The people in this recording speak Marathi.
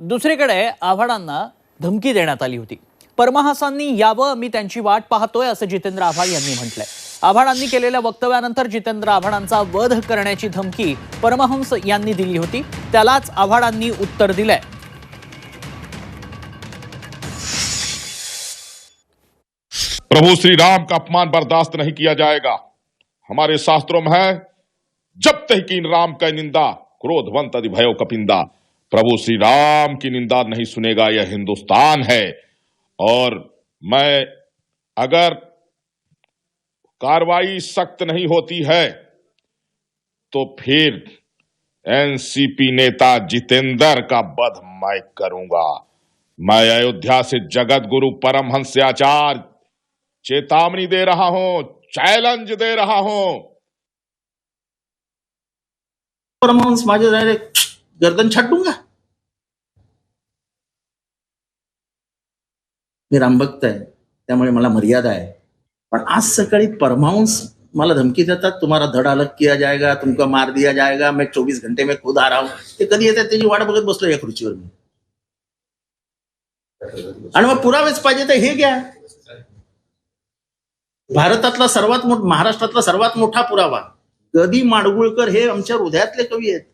दुसरीकडे आव्हाडांना धमकी देण्यात आली होती. परमहासांनी यावं मी त्यांची वाट पाहतोय असं जितेंद्र आव्हाड यांनी म्हटलंय. आव्हाडांनी केलेल्या वक्तव्यानंतर जितेंद्र आव्हाडांचा वध करण्याची धमकी परमहंस यांनी दिली होती. त्यालाच आव्हाडांनी उत्तर दिलंय. प्रभु श्री राम का अपमान बर्दाश्त नहीं किया जाएगा। हमारे शास्त्रों में है जब तहकीन राम का निंदा क्रोधवंत अधिभयो कपिंदा प्रभु श्री राम की निंदा नहीं सुनेगा, यह हिंदुस्तान है। और मैं, अगर कार्रवाई सख्त नहीं होती है तो फिर एनसीपी नेता जितेंद्र का वध मैं करूँगा। मैं अयोध्या से जगत गुरु परमहंस आचार्य चेतावनी दे रहा हूँ, चैलेंज दे रहा हूँ। परमहंस, माझे जाणे गर्दन छाटूंगा मी रामभक्त आहे त्यामुळे मला मर्यादा आहे. पण आज सकाळी परमहंस मला धमकी देतात तुम्हाला धड अलग किया जाएगा तुमका मार दिया जाएगा मैं चोवीस घंटे में खुद आ रहा हूं. ते कधी येतात? त्याची वाट बघत बसलो या खुर्चीवर मी. आणि मग पुरावेच पाहिजे तर हे घ्या. भारतातला सर्वात मोठ महाराष्ट्रातला सर्वात मोठा पुरावा. कधी माडगुळकर हे आमच्या हृदयातले कवी आहेत.